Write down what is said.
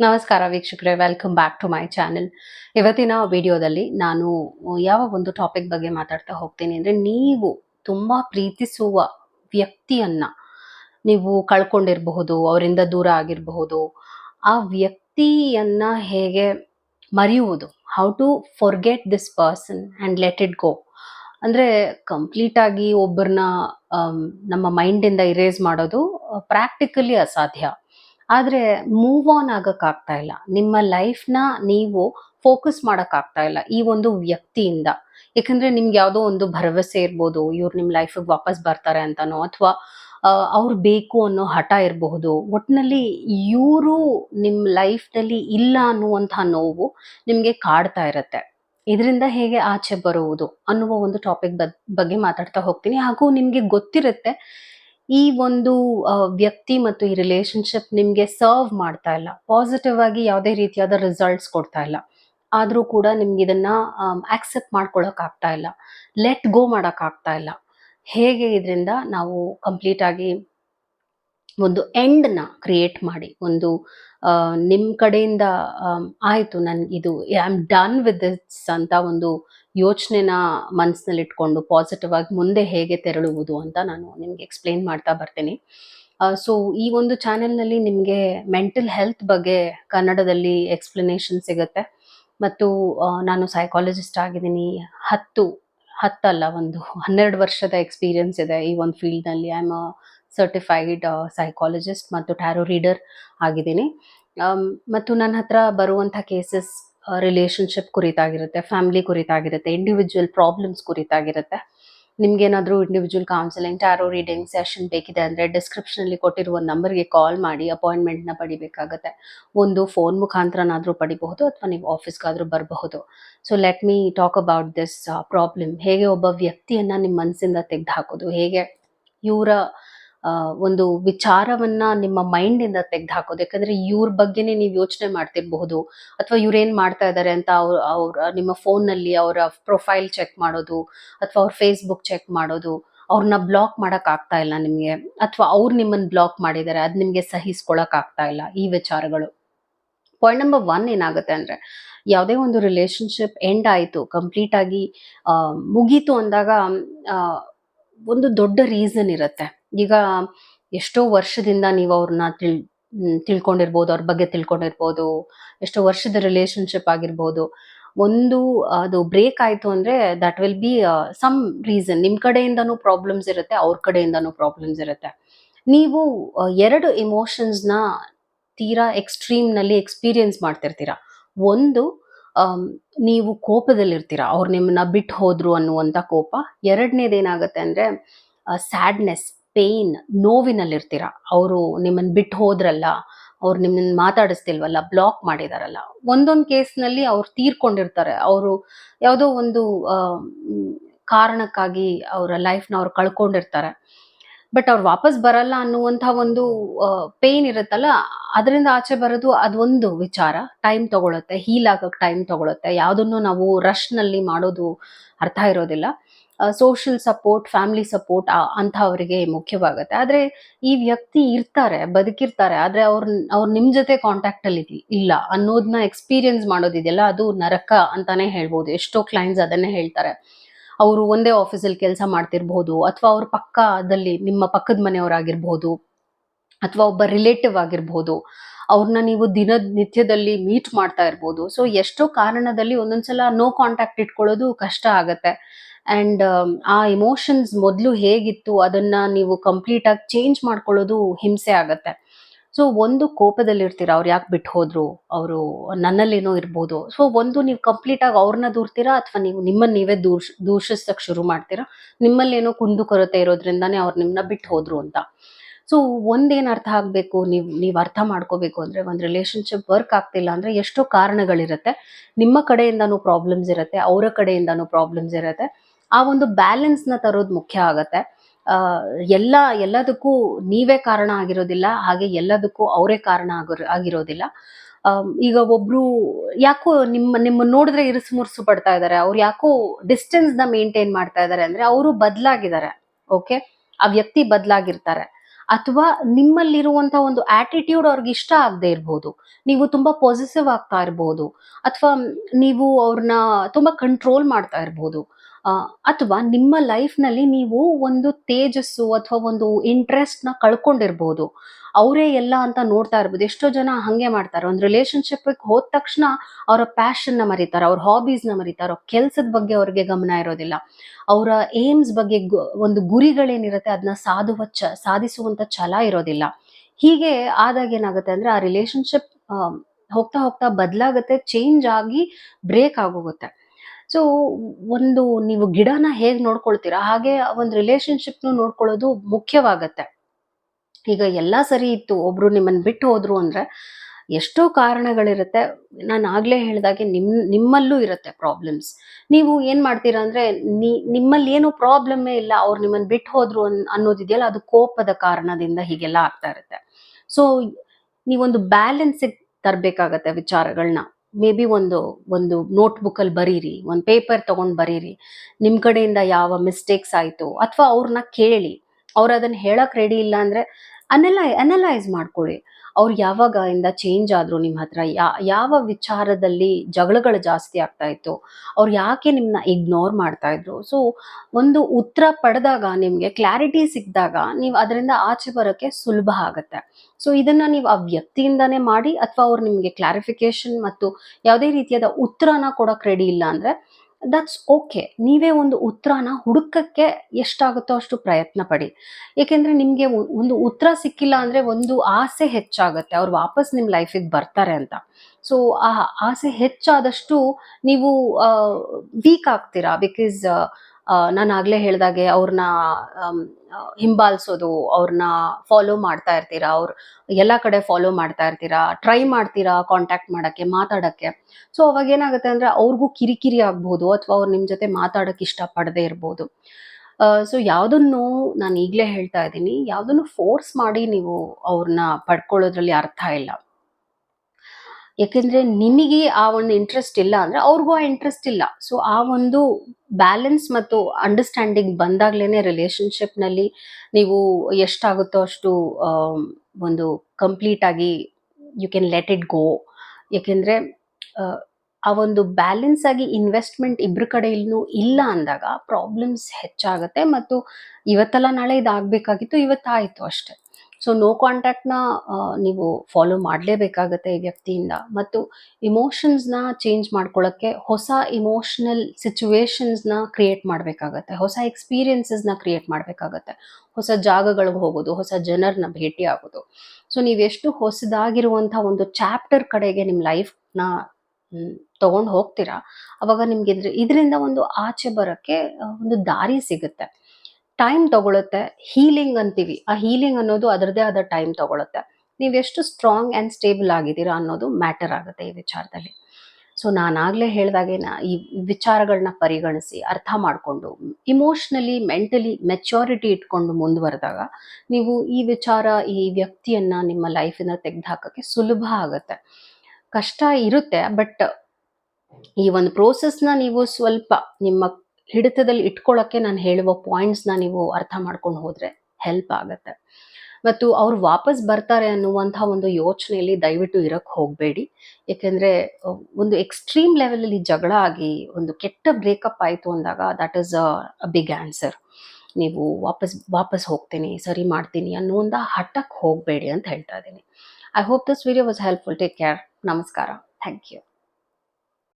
ನಮಸ್ಕಾರ ವೀಕ್ಷಕರೇ welcome back to my channel ಇವತ್ತಿನ ವಿಡಿಯೋದಲ್ಲಿ ನಾನು ಯಾವ ಒಂದು ಟಾಪಿಕ್ ಬಗ್ಗೆ ಮಾತಾಡ್ತಾ ಹೋಗ್ತೀನಿ ಅಂದರೆ ನೀವು ತುಂಬ ಪ್ರೀತಿಸುವ ವ್ಯಕ್ತಿಯನ್ನ ನೀವು ಕಳ್ಕೊಂಡಿರಬಹುದು, ಅವರಿಂದ ದೂರ ಆಗಿರಬಹುದು, ಆ ವ್ಯಕ್ತಿಯನ್ನ ಹೇಗೆ ಮರೆಯುವುದು how to forget this person and let it go ಅಂದರೆ ಕಂಪ್ಲೀಟಾಗಿ ಒಬ್ಬರನ್ನ ನಮ್ಮ ಮೈಂಡಿಂದ ಇರೇಸ್ ಮಾಡೋದು ಪ್ರಾಕ್ಟಿಕಲಿ ಅಸಾಧ್ಯ. ಆದ್ರೆ ಮೂವ್ ಆನ್ ಆಗೋಕ್ಕಾಗ್ತಾ ಇಲ್ಲ. ನಿಮ್ಮ ಲೈಫ್ನ ನೀವು ಫೋಕಸ್ ಮಾಡೋಕ್ಕಾಗ್ತಾ ಇಲ್ಲ ಈ ಒಂದು ವ್ಯಕ್ತಿಯಿಂದ. ಯಾಕಂದರೆ ನಿಮ್ಗೆ ಯಾವುದೋ ಒಂದು ಭರವಸೆ ಇರ್ಬೋದು, ಇವ್ರು ನಿಮ್ಮ ಲೈಫಿಗೆ ವಾಪಸ್ ಬರ್ತಾರೆ ಅಂತನೋ, ಅಥವಾ ಅವ್ರು ಬೇಕು ಅನ್ನೋ ಹಠ ಇರಬಹುದು ಒಟ್ಟಿನಲ್ಲಿ ಇವರು ನಿಮ್ಮ ಲೈಫ್ನಲ್ಲಿ ಇಲ್ಲ ಅನ್ನುವಂಥ ನೋವು ನಿಮಗೆ ಕಾಡ್ತಾ ಇರುತ್ತೆ. ಇದರಿಂದ ಹೇಗೆ ಆಚೆ ಬರುವುದು ಅನ್ನುವ ಒಂದು ಟಾಪಿಕ್ ಬಗ್ಗೆ ಮಾತಾಡ್ತಾ ಹೋಗ್ತೀನಿ. ಹಾಗೂ ನಿಮಗೆ ಗೊತ್ತಿರುತ್ತೆ ಈ ಒಂದು ವ್ಯಕ್ತಿ ಮತ್ತು ಈ ರಿಲೇಶನ್ಶಿಪ್ ನಿಮ್ಗೆ ಸರ್ವ್ ಮಾಡ್ತಾ ಇಲ್ಲ. ಪಾಸಿಟಿವ್ ಆಗಿ ಯಾವುದೇ ರೀತಿಯಾದ ರಿಸಲ್ಟ್ಸ್ ಕೊಡ್ತಾ ಇಲ್ಲ. ಆದರೂ ಕೂಡ ನಿಮ್ಗೆ ಇದನ್ನ ಆಕ್ಸೆಪ್ಟ್ ಮಾಡ್ಕೊಳಕ್ ಆಗ್ತಾ ಇಲ್ಲ. ಲೆಟ್ ಗೋ ಮಾಡಕ್ ಆಗ್ತಾ ಇಲ್ಲ. ಹೇಗೆ ಇದರಿಂದ ನಾವು ಕಂಪ್ಲೀಟ್ ಆಗಿ ಒಂದು ಎಂಡ್ನ ಕ್ರಿಯೇಟ್ ಮಾಡಿ, ಒಂದು ನಿಮ್ಮ ಕಡೆಯಿಂದ ಆಯಿತು ನಾನು ಇದು I am done with this ಅಂತ ಒಂದು ಯೋಚನೆನ ಮನಸ್ಸಿನಲ್ಲಿ ಇಟ್ಕೊಂಡು ಪಾಸಿಟಿವ್ ಆಗಿ ಮುಂದೆ ಹೇಗೆ ತೆರಳುವುದು ಅಂತ ನಾನು ನಿಮ್ಗೆ ಎಕ್ಸ್ಪ್ಲೇನ್ ಮಾಡ್ತಾ ಬರ್ತೀನಿ. ಸೊ ಈ ಒಂದು ಚಾನೆಲ್ನಲ್ಲಿ ನಿಮಗೆ ಮೆಂಟಲ್ ಹೆಲ್ತ್ ಬಗ್ಗೆ ಕನ್ನಡದಲ್ಲಿ ಎಕ್ಸ್ಪ್ಲನೇಷನ್ ಸಿಗುತ್ತೆ. ಮತ್ತು ನಾನು ಸೈಕಾಲಜಿಸ್ಟ್ ಆಗಿದ್ದೀನಿ. ಹತ್ತು, ಹತ್ತಲ್ಲ, ಒಂದು ಹನ್ನೆರಡು ವರ್ಷದ ಎಕ್ಸ್ಪೀರಿಯನ್ಸ್ ಇದೆ ಈ ಒಂದು ಫೀಲ್ಡ್ನಲ್ಲಿ ಐ ಆಮ್ ಸರ್ಟಿಫೈಡ್ ಸೈಕಾಲಜಿಸ್ಟ್ ಮತ್ತು ಟ್ಯಾರೋ ರೀಡರ್ ಆಗಿದ್ದೀನಿ. ಮತ್ತು ನನ್ನ ಹತ್ರ ಬರುವಂಥ ಕೇಸಸ್ ರಿಲೇಷನ್ಶಿಪ್ ಕುರಿತಾಗಿರುತ್ತೆ ಫ್ಯಾಮಿಲಿ ಕುರಿತಾಗಿರುತ್ತೆ ಇಂಡಿವಿಜುವಲ್ ಪ್ರಾಬ್ಲಮ್ಸ್ ಕುರಿತಾಗಿರುತ್ತೆ. ನಿಮ್ಗೇನಾದರೂ individual counselling tarot reading session ಬೇಕಿದೆ ಅಂದರೆ ಡಿಸ್ಕ್ರಿಪ್ಷನಲ್ಲಿ ಕೊಟ್ಟಿರುವ ನಂಬರ್ಗೆ ಕಾಲ್ ಮಾಡಿ ಅಪಾಯಿಂಟ್ಮೆಂಟ್ನ ಪಡಿಬೇಕಾಗತ್ತೆ. ಒಂದು ಫೋನ್ ಮುಖಾಂತರನಾದರೂ ಪಡಿಬಹುದು ಅಥವಾ ನೀವು ಆಫೀಸ್ಗಾದರೂ ಬರಬಹುದು. So let me talk about this problem ಹೇಗೆ ಒಬ್ಬ ವ್ಯಕ್ತಿಯನ್ನ ನಿಮ್ಮ ಮನಸ್ಸಿಂದ ತೆಗೆದು ಹಾಕೋದು ಹೇಗೆ ಇವರ ಒಂದು ವಿಚಾರವನ್ನ ನಿಮ್ಮ ಮೈಂಡಿಂದ ತೆಗೆದು ಹಾಕೋದು ಯಾಕಂದ್ರೆ ಇವ್ರ ಬಗ್ಗೆನೇ ನೀವು ಯೋಚನೆ ಮಾಡ್ತಿರ್ಬಹುದು. ಅಥವಾ ಇವ್ರೇನ್ ಮಾಡ್ತಾ ಇದ್ದಾರೆ ಅಂತ ಅವ್ರ ಅವ್ರ, ನಿಮ್ಮ ಫೋನ್ನಲ್ಲಿ ಅವರ ಪ್ರೊಫೈಲ್ ಚೆಕ್ ಮಾಡೋದು, ಅಥವಾ ಅವ್ರ ಫೇಸ್ಬುಕ್ ಚೆಕ್ ಮಾಡೋದು ಅವ್ರನ್ನ ಬ್ಲಾಕ್ ಮಾಡಕ್ ಆಗ್ತಾ ಇಲ್ಲ ನಿಮ್ಗೆ. ಅಥವಾ ಅವ್ರು ನಿಮ್ಮನ್ನ ಬ್ಲಾಕ್ ಮಾಡಿದ್ದಾರೆ ಅದ್ ನಿಮ್ಗೆ ಸಹಿಸ್ಕೊಳಕ್ ಆಗ್ತಾ ಇಲ್ಲ ಈ ವಿಚಾರಗಳು. ಪಾಯಿಂಟ್ ನಂಬರ್ ಒನ್ ಏನಾಗುತ್ತೆ ಅಂದ್ರೆ, ಯಾವುದೇ ಒಂದು ರಿಲೇಶನ್ಶಿಪ್ ಎಂಡ್ ಆಯಿತು ಕಂಪ್ಲೀಟ್ ಆಗಿ ಮುಗೀತು ಅಂದಾಗ ಒಂದು ದೊಡ್ಡ ರೀಸನ್ ಇರುತ್ತೆ. ಈಗ ಎಷ್ಟೋ ವರ್ಷದಿಂದ ನೀವು ಅವ್ರನ್ನ ತಿಳ್ ತಿಳ್ಕೊಂಡಿರ್ಬೋದು, ಅವ್ರ ಬಗ್ಗೆ ತಿಳ್ಕೊಂಡಿರ್ಬೋದು, ಎಷ್ಟೋ ವರ್ಷದ ರಿಲೇಶನ್ಶಿಪ್ ಆಗಿರ್ಬೋದು. ಒಂದು ಅದು ಬ್ರೇಕ್ ಆಯಿತು ಅಂದರೆ that will be some reason ನಿಮ್ಮ ಕಡೆಯಿಂದನೂ ಪ್ರಾಬ್ಲಮ್ಸ್ ಇರುತ್ತೆ, ಅವ್ರ ಕಡೆಯಿಂದನೂ ಪ್ರಾಬ್ಲಮ್ಸ್ ಇರುತ್ತೆ. ನೀವು ಎರಡು ಇಮೋಷನ್ಸ್ನ ತೀರಾ ಎಕ್ಸ್ಟ್ರೀಮ್ನಲ್ಲಿ ಎಕ್ಸ್ಪೀರಿಯನ್ಸ್ ಮಾಡ್ತಿರ್ತೀರ. ಒಂದು ನೀವು ಕೋಪದಲ್ಲಿರ್ತೀರ, ಅವ್ರು ನಿಮ್ಮನ್ನ ಬಿಟ್ಟು ಹೋದ್ರು ಅನ್ನುವಂಥ ಕೋಪ. ಎರಡನೇದು ಏನಾಗುತ್ತೆ ಅಂದ್ರೆ ಸ್ಯಾಡ್ನೆಸ್ ಪೇನ್ ನೋವಿನಲ್ಲಿರ್ತೀರ. ಅವರು ನಿಮ್ಮನ್ನ ಬಿಟ್ಟು ಹೋದ್ರಲ್ಲ, ಅವ್ರು ನಿಮ್ಮನ್ನ ಮಾತಾಡಿಸ್ತಿಲ್ವಲ್ಲ ಬ್ಲಾಕ್ ಮಾಡಿದಾರಲ್ಲ. ಒಂದೊಂದು ಕೇಸ್ನಲ್ಲಿ ಅವ್ರು ತೀರ್ಕೊಂಡಿರ್ತಾರೆ. ಅವರು ಯಾವುದೋ ಒಂದು ಕಾರಣಕ್ಕಾಗಿ ಅವರ ಲೈಫ್ನ ಅವ್ರು ಕಳ್ಕೊಂಡಿರ್ತಾರೆ. ಬಟ್ ಅವ್ರು ವಾಪಸ್ ಬರಲ್ಲ ಅನ್ನುವಂಥ ಒಂದು ಪೇನ್ ಇರುತ್ತಲ್ಲ, ಅದರಿಂದ ಆಚೆ ಬರೋದು ಅದೊಂದು ವಿಚಾರ. ಟೈಮ್ ತಗೊಳುತ್ತೆ ಹೀಲ್ ಆಗಕ್ಕೆ ಟೈಮ್ ತಗೊಳುತ್ತೆ. ಯಾವುದನ್ನು ನಾವು ರಶ್ನಲ್ಲಿ ಮಾಡೋದು ಅರ್ಥ ಇರೋದಿಲ್ಲ. ಸೋಷಿಯಲ್ ಸಪೋರ್ಟ್ ಫ್ಯಾಮಿಲಿ ಸಪೋರ್ಟ್ ಅಂತ ಅವರಿಗೆ ಮುಖ್ಯವಾಗುತ್ತೆ. ಆದರೆ ಈ ವ್ಯಕ್ತಿ ಇರ್ತಾರೆ, ಬದುಕಿರ್ತಾರೆ, ಆದರೆ ಅವ್ರ, ಅವ್ರು ನಿಮ್ಮ ಜೊತೆ ಕಾಂಟ್ಯಾಕ್ಟ್ ಅಲ್ಲಿ ಇಲ್ಲ ಅನ್ನೋದನ್ನ ಎಕ್ಸ್ಪೀರಿಯನ್ಸ್ ಮಾಡೋದಿದೆಯಲ್ಲ ಅದು ನರಕ ಅಂತಾನೆ ಹೇಳ್ಬೋದು. ಎಷ್ಟೋ ಕ್ಲೈಂಟ್ಸ್ ಅದನ್ನೇ ಹೇಳ್ತಾರೆ. ಅವರು ಒಂದೇ ಆಫೀಸಲ್ಲಿ ಕೆಲಸ ಮಾಡ್ತಿರ್ಬೋದು, ಅಥವಾ ಅವ್ರ ಪಕ್ಕದಲ್ಲಿ ನಿಮ್ಮ ಪಕ್ಕದ ಮನೆಯವರಾಗಿರ್ಬಹುದು ಅಥವಾ ಒಬ್ಬ ರಿಲೇಟಿವ್ ಆಗಿರ್ಬೋದು ಅವ್ರನ್ನ ನೀವು ದಿನ ನಿತ್ಯದಲ್ಲಿ ಮೀಟ್ ಮಾಡ್ತಾ ಇರ್ಬೋದು. ಸೊ ಎಷ್ಟೋ ಕಾರಣದಲ್ಲಿ ಒಂದೊಂದ್ಸಲ ನೋ ಕಾಂಟ್ಯಾಕ್ಟ್ ಇಟ್ಕೊಳ್ಳೋದು ಕಷ್ಟ ಆಗತ್ತೆ. ಅಂಡ್ ಆ ಇಮೋಷನ್ಸ್ ಮೊದಲು ಹೇಗಿತ್ತು ಅದನ್ನು ನೀವು ಕಂಪ್ಲೀಟಾಗಿ ಚೇಂಜ್ ಮಾಡ್ಕೊಳ್ಳೋದು ಹಿಂಸೆ ಆಗುತ್ತೆ. ಸೊ ಒಂದು ಕೋಪದಲ್ಲಿರ್ತೀರ, ಅವ್ರು ಯಾಕೆ ಬಿಟ್ಟು ಹೋದರು ಅವರು ನನ್ನಲ್ಲೇನೋ ಇರ್ಬೋದು. ಸೊ ಒಂದು ನೀವು ಕಂಪ್ಲೀಟಾಗಿ ಅವ್ರನ್ನ ದೂರ್ತೀರಾ? ಅಥವಾ ನೀವು ನಿಮ್ಮನ್ನು ನೀವೇ ದೂಷ್ ದೂಷಿಸಕ್ ಶುರು ಮಾಡ್ತೀರಾ? ನಿಮ್ಮಲ್ಲೇನೋ ಕುಂದು ಕೊರತೆ ಇರೋದ್ರಿಂದಾನೇ ಅವ್ರು ನಿಮ್ಮನ್ನ ಬಿಟ್ಟು ಹೋದರು ಅಂತ. ಸೊ ಒಂದೇನು ಅರ್ಥ ಆಗಬೇಕು? ನೀವು ನೀವು ಅರ್ಥ ಮಾಡ್ಕೋಬೇಕು ಅಂದರೆ ಒಂದು ರಿಲೇಷನ್ಶಿಪ್ ವರ್ಕ್ ಆಗ್ತಿಲ್ಲ ಅಂದರೆ ಎಷ್ಟೋ ಕಾರಣಗಳಿರುತ್ತೆ. ನಿಮ್ಮ ಕಡೆಯಿಂದನೂ ಪ್ರಾಬ್ಲಮ್ಸ್ ಇರುತ್ತೆ, ಅವರ ಕಡೆಯಿಂದನೂ ಪ್ರಾಬ್ಲಮ್ಸ್ ಇರುತ್ತೆ. ಆ ಒಂದು ಬ್ಯಾಲೆನ್ಸ್ನ ತರೋದು ಮುಖ್ಯ ಆಗತ್ತೆ. ಎಲ್ಲ, ಎಲ್ಲದಕ್ಕೂ ನೀವೇ ಕಾರಣ ಆಗಿರೋದಿಲ್ಲ, ಹಾಗೆ ಎಲ್ಲದಕ್ಕೂ ಅವರೇ ಕಾರಣ ಆಗಿರೋ, ಆಗಿರೋದಿಲ್ಲ. ಈಗ ಒಬ್ರು ಯಾಕೋ ನಿಮ್ಮ ನಿಮ್ಮ ನೋಡಿದ್ರೆ ಇರಿಸು ಮುರ್ಸು ಪಡ್ತಾ ಇದ್ದಾರೆ ಅವ್ರು ಯಾಕೋ ಡಿಸ್ಟೆನ್ಸ್ನ ಮೇಂಟೈನ್ ಮಾಡ್ತಾ ಇದ್ದಾರೆ ಅಂದ್ರೆ ಅವರು ಬದಲಾಗಿದ್ದಾರೆ ಓಕೆ ಆ ವ್ಯಕ್ತಿ ಬದಲಾಗಿರ್ತಾರೆ. ಅಥವಾ ನಿಮ್ಮಲ್ಲಿರುವಂತ ಒಂದು ಆಟಿಟ್ಯೂಡ್ ಅವ್ರಿಗೆ ಇಷ್ಟ ಆಗದೆ ಇರ್ಬೋದು. ನೀವು ತುಂಬಾ ಪಾಸಿಟಿವ್ ಆಗ್ತಾ ಇರ್ಬೋದು. ಅಥವಾ ನೀವು ಅವ್ರನ್ನ ತುಂಬಾ ಕಂಟ್ರೋಲ್ ಮಾಡ್ತಾ ಇರ್ಬೋದು. ಅಥವಾ ನಿಮ್ಮ ಲೈಫ್ನಲ್ಲಿ ನೀವು ಒಂದು ತೇಜಸ್ಸು ಅಥವಾ ಒಂದು ಇಂಟ್ರೆಸ್ಟ್ನ ಕಳ್ಕೊಂಡಿರ್ಬೋದು. ಅವರೇ ಎಲ್ಲ ಅಂತ ನೋಡ್ತಾ ಇರ್ಬೋದು. ಎಷ್ಟೋ ಜನ ಹಾಗೆ ಮಾಡ್ತಾರೆ. ಒಂದು ರಿಲೇಶನ್ಶಿಪ್ ಹೋದ ತಕ್ಷಣ ಅವರ ಪ್ಯಾಷನ್ನ ಮರಿತಾರೆ, ಅವ್ರ ಹಾಬೀಸ್ನ ಮರಿತಾರೆ, ಅವ್ರ ಕೆಲಸದ ಬಗ್ಗೆ ಅವ್ರಿಗೆ ಗಮನ ಇರೋದಿಲ್ಲ. ಅವರ ಏಮ್ಸ್ ಬಗ್ಗೆ ಒಂದು ಗುರಿಗಳೇನಿರುತ್ತೆ ಅದನ್ನ ಸಾಧುವ ಚ, ಸಾಧಿಸುವಂತ ಛಲ ಇರೋದಿಲ್ಲ. ಹೀಗೆ ಆದಾಗ ಏನಾಗುತ್ತೆ ಅಂದ್ರೆ ಆ ರಿಲೇಶನ್ಶಿಪ್ ಹೋಗ್ತಾ ಹೋಗ್ತಾ ಬದಲಾಗುತ್ತೆ ಚೇಂಜ್ ಆಗಿ ಬ್ರೇಕ್ ಆಗೋಗುತ್ತೆ. ಸೊ ಒಂದು ನೀವು ಗಿಡನ ಹೇಗೆ ನೋಡ್ಕೊಳ್ತೀರಾ? ಹಾಗೆ ಒಂದು ರಿಲೇಶನ್ಶಿಪ್ನು ನೋಡ್ಕೊಳ್ಳೋದು ಮುಖ್ಯವಾಗತ್ತೆ. ಈಗ ಎಲ್ಲ ಸರಿ ಇತ್ತು. ಒಬ್ರು ನಿಮ್ಮನ್ನ ಬಿಟ್ಟು ಹೋದ್ರು ಅಂದ್ರೆ ಎಷ್ಟೋ ಕಾರಣಗಳಿರುತ್ತೆ. ನಾನು ಆಗ್ಲೇ ಹೇಳಿದಾಗೆ ನಿಮ್, ನಿಮ್ಮಲ್ಲೂ ಇರುತ್ತೆ ಪ್ರಾಬ್ಲಮ್ಸ್ ನೀವು ಏನ್ ಮಾಡ್ತೀರಾ ಅಂದ್ರೆ ನಿಮ್ಮಲ್ಲಿ ಏನು ಪ್ರಾಬ್ಲಮ್ಮೇ ಇಲ್ಲ. ಅವ್ರು ನಿಮ್ಮನ್ನ ಬಿಟ್ಟು ಹೋದ್ರು ಅನ್, ಅನ್ನೋದಿದೆಯಲ್ಲ, ಅದು ಕೋಪದ ಕಾರಣದಿಂದ ಹೀಗೆಲ್ಲ ಆಗ್ತಾ ಇರುತ್ತೆ. ಸೊ ನೀವೊಂದು ಬ್ಯಾಲೆನ್ಸ್ ತರಬೇಕಾಗತ್ತೆ ವಿಚಾರಗಳನ್ನ ಮೇ ಬಿ ಒಂದು ಒಂದು ನೋಟ್ಬುಕ್ ಅಲ್ಲಿ ಬರೀರಿ, ಒಂದು ಪೇಪರ್ ತಗೊಂಡ್ ಬರೀರಿ. ನಿಮ್ ಕಡೆಯಿಂದ ಯಾವ ಮಿಸ್ಟೇಕ್ಸ್ ಆಯ್ತು, ಅಥವಾ ಅವ್ರನ್ನ ಕೇಳಿ. ಅವ್ರು ಅದನ್ನ ಹೇಳಕ್ ರೆಡಿ ಇಲ್ಲ ಅಂದ್ರೆ ಅನಲೈ ಅನಲೈಸ್ ಮಾಡ್ಕೊಳ್ಳಿ. ಅವ್ರು ಯಾವಾಗ ಇಂದ ಚೇಂಜ್ ಆದ್ರು ನಿಮ್ಮ ಹತ್ರ ಯಾ, ಯಾವ ವಿಚಾರದಲ್ಲಿ ಜಗಳಗಳು ಜಾಸ್ತಿ ಆಗ್ತಾ ಇತ್ತು, ಅವ್ರು ಯಾಕೆ ನಿಮ್ಮನ್ನ ಇಗ್ನೋರ್ ಮಾಡ್ತಾ ಇದ್ರು? ಸೊ ಒಂದು ಉತ್ತರ ಪಡೆದಾಗ ನಿಮಗೆ ಕ್ಲಾರಿಟಿ ಸಿಕ್ಕಿದಾಗ ನೀವು ಅದರಿಂದ ಆಚೆ ಬರೋಕ್ಕೆ ಸುಲಭ ಆಗುತ್ತೆ. ಸೊ ಇದನ್ನ ನೀವು ಆ ವ್ಯಕ್ತಿಯಿಂದಾನೇ ಮಾಡಿ, ಅಥವಾ ಅವ್ರು ನಿಮಗೆ ಕ್ಲಾರಿಫಿಕೇಶನ್ ಮತ್ತು ಯಾವುದೇ ರೀತಿಯಾದ ಉತ್ತರನ ಕೊಡೋಕ್ಕೆ ರೆಡಿ ಇಲ್ಲ ಅಂದ್ರೆ ದಟ್ಸ್ ಓಕೆ ನೀವೇ ಒಂದು ಉತ್ತರನ ಹುಡುಕಕ್ಕೆ ಎಷ್ಟಾಗುತ್ತೋ ಅಷ್ಟು ಪ್ರಯತ್ನ ಪಡಿ. ಏಕೆಂದರೆ ನಿಮಗೆ ಒಂದು ಉತ್ತರ ಸಿಕ್ಕಿಲ್ಲ ಅಂದರೆ ಒಂದು ಆಸೆ ಹೆಚ್ಚಾಗುತ್ತೆ. ಅವ್ರು ವಾಪಸ್ ನಿಮ್ಮ ಲೈಫಿಗೆ ಬರ್ತಾರೆ ಅಂತ. ಸೊ ಆ ಆಸೆ ಹೆಚ್ಚಾದಷ್ಟು ನೀವು ವೀಕ್ ಆಗ್ತೀರಾ? ಬಿಕಾಸ್ ನಾನು ಆಗ್ಲೇ ಹೇಳ್ದಾಗೆ ಅವ್ರನ್ನ ಹಿಂಬಾಲಿಸೋದು ಅವ್ರನ್ನ ಫಾಲೋ ಮಾಡ್ತಾ ಇರ್ತೀರಾ, ಅವ್ರ ಎಲ್ಲ ಕಡೆ ಫಾಲೋ ಮಾಡ್ತಾ ಇರ್ತೀರಾ ಟ್ರೈ ಮಾಡ್ತೀರಾ ಕಾಂಟ್ಯಾಕ್ಟ್ ಮಾಡಕ್ಕೆ, ಮಾತಾಡಕ್ಕೆ? ಸೊ ಅವಾಗ ಏನಾಗುತ್ತೆ ಅಂದ್ರೆ ಅವ್ರಿಗೂ ಕಿರಿಕಿರಿ ಆಗ್ಬೋದು ಅಥವಾ ಅವ್ರು ನಿಮ್ ಜೊತೆ ಮಾತಾಡಕ್ ಇಷ್ಟಪಡದೆ ಇರ್ಬೋದು. ಸೊ ಯಾವುದನ್ನು ನಾನು ಈಗಲೇ ಹೇಳ್ತಾ ಇದ್ದೀನಿ, ಯಾವುದನ್ನು ಫೋರ್ಸ್ ಮಾಡಿ ನೀವು ಅವ್ರನ್ನ ಪಡ್ಕೊಳ್ಳೋದ್ರಲ್ಲಿ ಅರ್ಥ ಇಲ್ಲ. ಯಾಕೆಂದ್ರೆ ನಿಮಗೆ ಆ ಒಂದು ಇಂಟ್ರೆಸ್ಟ್ ಇಲ್ಲ ಅಂದ್ರೆ ಅವ್ರಿಗೂ ಆ ಇಂಟ್ರೆಸ್ಟ್ ಇಲ್ಲ. ಸೊ ಆ ಒಂದು ಬ್ಯಾಲೆನ್ಸ್ ಮತ್ತು ಅಂಡರ್ಸ್ಟ್ಯಾಂಡಿಂಗ್ ಬಂದಾಗ್ಲೇ ರಿಲೇಶನ್ಶಿಪ್ನಲ್ಲಿ ನೀವು ಎಷ್ಟಾಗುತ್ತೋ ಅಷ್ಟು ಒಂದು ಕಂಪ್ಲೀಟ್ ಆಗಿ you can let it go ಯಾಕೆಂದ್ರೆ ಆ, ಒಂದು ಬ್ಯಾಲೆನ್ಸ್ ಆಗಿ ಇನ್ವೆಸ್ಟ್ಮೆಂಟ್ ಇಬ್ರ ಕಡೆಯಲ್ಲೂ ಇಲ್ಲ ಅಂದಾಗ ಪ್ರಾಬ್ಲಮ್ಸ್ ಹೆಚ್ಚಾಗುತ್ತೆ ಮತ್ತು ಇವತ್ತಲ್ಲ ನಾಳೆ ಇದಾಗಬೇಕಾಗಿತ್ತು ಇವತ್ತಾಯಿತು ಅಷ್ಟೇ. ಸೊ ನೋ ಕಾಂಟ್ಯಾಕ್ಟ್ನ ನೀವು ಫಾಲೋ ಮಾಡಲೇಬೇಕಾಗತ್ತೆ ಈ ವ್ಯಕ್ತಿಯಿಂದ. ಮತ್ತು ಇಮೋಷನ್ಸ್ನ ಚೇಂಜ್ ಮಾಡ್ಕೊಳ್ಳೋಕ್ಕೆ ಹೊಸ ಇಮೋಷನಲ್ ಸಿಚುವೇಶನ್ಸ್ನ ಕ್ರಿಯೇಟ್ ಮಾಡಬೇಕಾಗತ್ತೆ. ಹೊಸ ಎಕ್ಸ್ಪೀರಿಯನ್ಸಸ್ನ ಕ್ರಿಯೇಟ್ ಮಾಡಬೇಕಾಗತ್ತೆ. ಹೊಸ ಜಾಗಗಳಿಗೆ ಹೋಗೋದು, ಹೊಸ ಜನರನ್ನ ಭೇಟಿ ಆಗೋದು. ಸೊ ನೀವೆಷ್ಟು ಹೊಸದಾಗಿರುವಂಥ ಒಂದು ಚಾಪ್ಟರ್ ಕಡೆಗೆ ನಿಮ್ಮ ಲೈಫ್ನ ತಗೊಂಡು ಹೋಗ್ತೀರಾ, ಅವಾಗ ನಿಮ್ಗೆ ಇದ್ರ, ಇದರಿಂದ ಒಂದು ಆಚೆ ಬರೋಕ್ಕೆ ಒಂದು ದಾರಿ ಸಿಗುತ್ತೆ. ಟೈಮ್ ತಗೊಳುತ್ತೆ. ಹೀಲಿಂಗ್ ಅಂತೀವಿ. ಆ ಹೀಲಿಂಗ್ ಅನ್ನೋದು ಅದರದೇ ಆದ ಟೈಮ್ ತಗೊಳುತ್ತೆ. ಎಷ್ಟು ಸ್ಟ್ರಾಂಗ್ ಆ್ಯಂಡ್ ಸ್ಟೇಬಲ್ ಆಗಿದ್ದೀರಾ ಅನ್ನೋದು ಮ್ಯಾಟರ್ ಆಗುತ್ತೆ ಈ ವಿಚಾರದಲ್ಲಿ. ಸೊ ನಾನಾಗಲೇ ಹೇಳಿದಾಗೆ ಈ ವಿಚಾರಗಳನ್ನ ಪರಿಗಣಿಸಿ, ಅರ್ಥ ಮಾಡಿಕೊಂಡು ಇಮೋಷ್ನಲಿ ಮೆಂಟಲಿ ಮೆಚ್ಯೂರಿಟಿ ಇಟ್ಕೊಂಡು ಮುಂದುವರೆದಾಗ ನೀವು ಈ ವಿಚಾರ, ಈ ವ್ಯಕ್ತಿಯನ್ನು ನಿಮ್ಮ ಲೈಫಿಂದ ತೆಗೆದುಹಾಕೋಕ್ಕೆ ಸುಲಭ ಆಗುತ್ತೆ. ಕಷ್ಟ ಇರುತ್ತೆ ಬಟ್ ಈ ಒಂದು ಪ್ರೋಸೆಸ್ನ ನೀವು ಸ್ವಲ್ಪ ನಿಮ್ಮ ಹಿಡಿತದಲ್ಲಿ ಇಟ್ಕೊಳ್ಳೋಕ್ಕೆ ನಾನು ಹೇಳುವ ಪಾಯಿಂಟ್ಸ್ನ ನೀವು ಅರ್ಥ ಮಾಡ್ಕೊಂಡು ಹೋದರೆ ಹೆಲ್ಪ್ ಆಗುತ್ತೆ. ಮತ್ತು ಅವ್ರು ವಾಪಸ್ ಬರ್ತಾರೆ ಅನ್ನುವಂಥ ಒಂದು ಯೋಚನೆಯಲ್ಲಿ ದಯವಿಟ್ಟು ಇರಕ್ಕೆ ಹೋಗಬೇಡಿ. ಏಕೆಂದರೆ ಒಂದು ಎಕ್ಸ್ಟ್ರೀಮ್ ಲೆವೆಲಲ್ಲಿ ಜಗಳ ಆಗಿ ಒಂದು ಕೆಟ್ಟ ಬ್ರೇಕಪ್ ಆಯಿತು ಅಂದಾಗ that is a big answer ನೀವು ವಾಪಸ್ ವಾಪಸ್ ಹೋಗ್ತೀನಿ, ಸರಿ ಮಾಡ್ತೀನಿ ಅನ್ನುವಂಥ ಹಠಕ್ಕೆ ಹೋಗಬೇಡಿ ಅಂತ ಹೇಳ್ತಾ ಇದ್ದೀನಿ. I hope this video was helpful take care ನಮಸ್ಕಾರ. Thank you